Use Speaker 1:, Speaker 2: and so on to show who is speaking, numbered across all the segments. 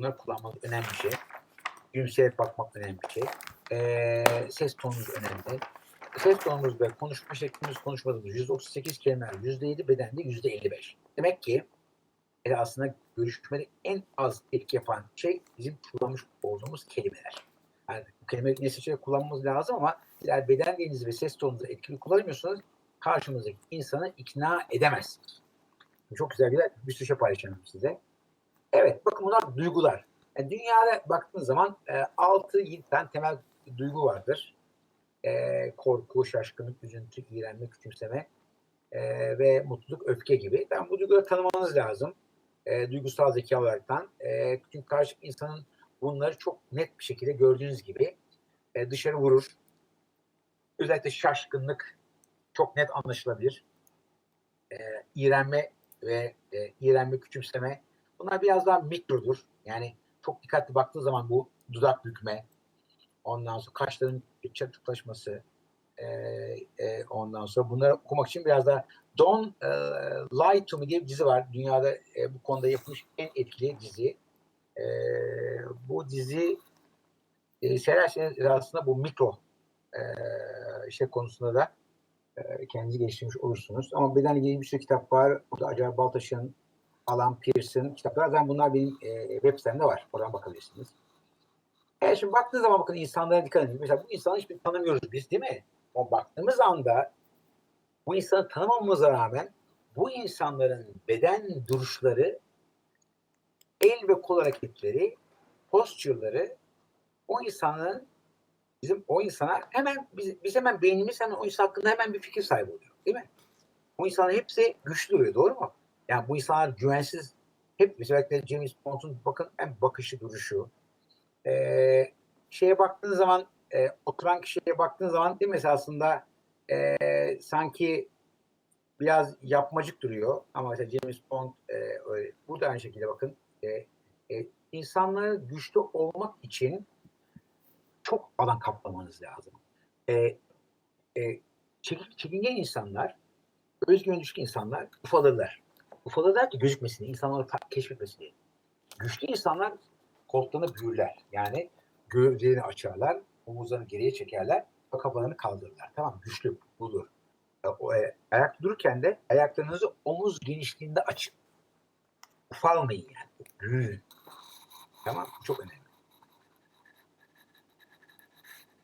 Speaker 1: Bunları kullanmak önemli bir şey. Gülümseyerek bakmak önemli bir şey. Ee, ses tonumuz önemli. Ses tonumuz ve konuşma şeklimiz konuşmadığımız %38 kelimeler, %7 bedende %55. Demek ki e, aslında görüşmede en az etki yapan şey bizim kullanmış olduğumuz kelimeler. Yani bu kelimeyi ne seçerek kullanmamız lazım ama eğer beden dilinizi ve ses tonunuzu etkili kullanamıyorsanız karşımızdaki insanı ikna edemezsiniz. Çok güzel bir, bir sürü şey paylaşacağım size. Evet, bakın bunlar duygular. Yani dünyada baktığınız zaman e, 6-7 tane temel duygu vardır. E, korku, şaşkınlık, üzüntü, iğrenme, küçümseme e, ve mutluluk, öfke gibi. Yani bu duyguları tanımanız lazım. E, duygusal zeka olaraktan. E, çünkü karşı insanın bunları çok net bir şekilde gördüğünüz gibi e, dışarı vurur. Özellikle şaşkınlık çok net anlaşılabilir. E, iğrenme ve e, iğrenme, küçümseme bunlar biraz daha mikrodur. Yani çok dikkatli baktığı zaman bu dudak bükme, ondan sonra kaşların çatıklaşması, e, e, ondan sonra bunları okumak için biraz daha Don't e, Lie to Me diye bir dizi var. Dünyada e, bu konuda yapılmış en etkili dizi. E, bu dizi e, seyrederseniz aslında bu mikro e, şey konusunda da e, kendinizi geliştirmiş olursunuz. Ama bedenle ilgili bir sürü kitap var. Burada Acayip Baltaş'ın, Alan Pearson kitaplar. Zaten bunlar benim e, web sitemde var. Oradan bakabilirsiniz. Evet şimdi baktığınız zaman bakın insanlara dikkat edin. Mesela bu insanı hiçbir tanımıyoruz biz değil mi? Ama baktığımız anda bu insanı tanımamamıza rağmen bu insanların beden duruşları, el ve kol hareketleri, postürleri o insanın bizim o insana hemen biz, biz hemen beynimiz hemen o insan hakkında hemen bir fikir sahibi oluyor. Değil mi? Bu insanların hepsi güçlü duruyor. Doğru mu? Yani bu insanlar güvensiz hep özellikle James Bond'un bakın hem bakışı duruşu ee, şeye baktığın zaman e, oturan kişiye baktığın zaman değil mi mesela aslında e, sanki biraz yapmacık duruyor ama mesela James Bond e, öyle. burada aynı şekilde bakın e, e, insanları güçlü olmak için çok alan kaplamanız lazım. E, e, çek, çekingen insanlar, özgüven düşük insanlar ufalırlar. Ufalırlar ki gözükmesin, insanları ta- keşfetmesin diye. Güçlü insanlar koltuklarını büyürler. Yani gövdelerini açarlar, omuzlarını geriye çekerler ve kafalarını kaldırırlar. Tamam Güçlü budur. E, O, e, ayakta dururken de ayaklarınızı omuz genişliğinde açın. Ufalmayın yani. Büyüyün. Tamam Çok önemli.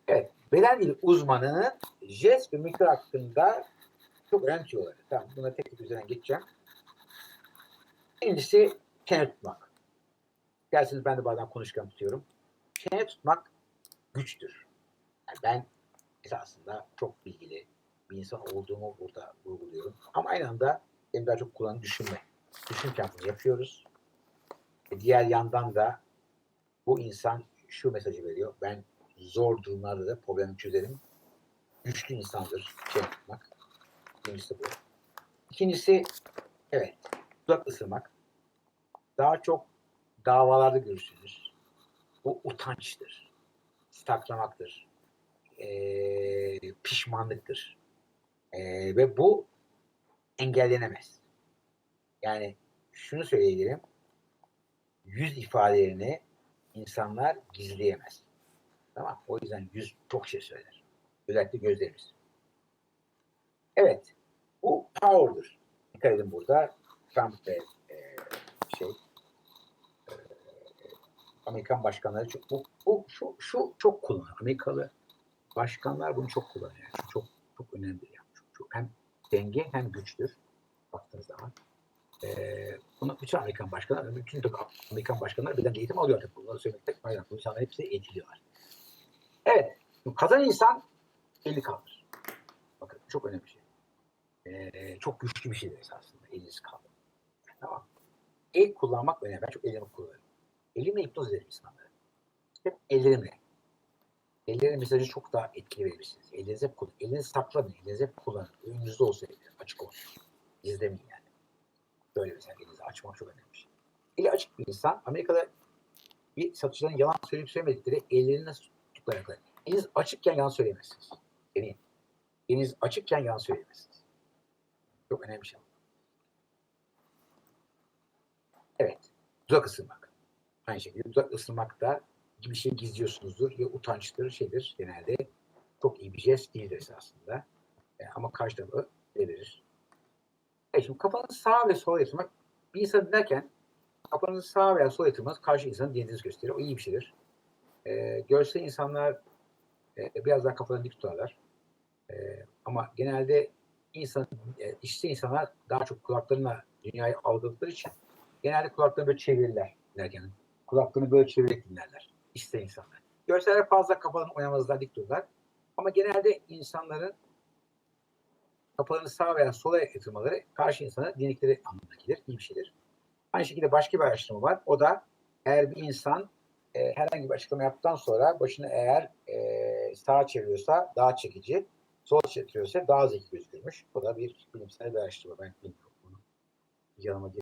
Speaker 1: Evet. Beden dili uzmanının jest ve mikro hakkında çok önemli şey var. Tamam. Buna tek tek üzerinden geçeceğim. Birincisi çene tutmak. Dersiniz ben de bazen konuşurken tutuyorum. Çene tutmak güçtür. Yani ben esasında çok bilgili bir insan olduğumu burada vurguluyorum. Ama aynı anda benim daha çok kullanım düşünme. Düşünürken bunu yapıyoruz. E diğer yandan da bu insan şu mesajı veriyor. Ben zor durumlarda da problemi çözerim. Güçlü insandır şey tutmak. Birincisi bu. İkincisi evet dudak ısırmak. Daha çok davalarda görürsünüz. Bu utançtır. Saklamaktır. Ee, pişmanlıktır. Ee, ve bu engellenemez. Yani şunu söyleyebilirim. Yüz ifadelerini insanlar gizleyemez. Tamam O yüzden yüz çok şey söyler. Özellikle gözlerimiz. Evet. Bu power'dır. Dikkat edin burada. Trump ve e, şey Amerikan başkanları çok bu, bu şu şu çok kullanır. Amerikalı başkanlar bunu çok kullanıyor. Yani çok çok önemli. Yani. Çok, çok, hem denge hem güçtür. Baktığınız zaman. Ee, bunu bütün Amerikan başkanlar, bütün Amerikan başkanlar birden eğitim alıyor artık. Bunları söylemekte fayda. Bu insanlar hepsi eğitiliyorlar. Evet. Kazan insan eli kaldır. Bakın çok önemli bir şey. Ee, çok güçlü bir şeydir esasında. Eliniz kaldır. Tamam. El kullanmak önemli. Ben çok ellerimi kullanıyorum. Elimle hipnoz ederim insanları. Hep ellerimle. Ellerin mesajı çok daha etkili verebilirsiniz. Ellerinizi hep kullanın. Elinizi saklamayın. Elinizi hep kullanın. Önünüzde olsa eliniz. Açık olsun. Gizlemeyin yani. Böyle mesela elinizi açmak çok önemli bir şey. Eli açık bir insan. Amerika'da bir satıcıların yalan söyleyip söylemedikleri ellerini nasıl tuttukları kadar. Eliniz açıkken yalan söyleyemezsiniz. Deneyin. Eliniz açıkken yalan söyleyemezsiniz. Çok önemli bir şey. Evet. Dudak ısırmak. Aynı şekilde dudak ısırmakta bir şey gizliyorsunuzdur ve utançtır, şeydir genelde. Çok iyi bir jest değildir esasında. E, ama karşı tarafı verir. E şimdi kafanızı sağa ve sola yatırmak bir insan derken kafanızı sağa veya sola yatırmanız karşı insanın diyetinizi gösterir. O iyi bir şeydir. E, görsel insanlar e, biraz daha kafalarını dik tutarlar. E, ama genelde insan, e, işte insanlar daha çok kulaklarına dünyayı algıladıkları için genelde kulaklarını böyle çevirirler derken. Kulaklarını böyle çevirerek dinlerler. İşte insanlar. Görseller fazla kafalarını oynamazlar, dik dururlar. Ama genelde insanların kafalarını sağa veya sola yatırmaları karşı insana dinledikleri anlamına gelir. İyi bir şeydir. Aynı şekilde başka bir araştırma var. O da eğer bir insan e, herhangi bir açıklama yaptıktan sonra başını eğer e, sağa çeviriyorsa daha çekici, sola çeviriyorsa daha zeki gözükürmüş. Bu da bir bilimsel bir araştırma. Ben bilmiyorum bunu. Yanıma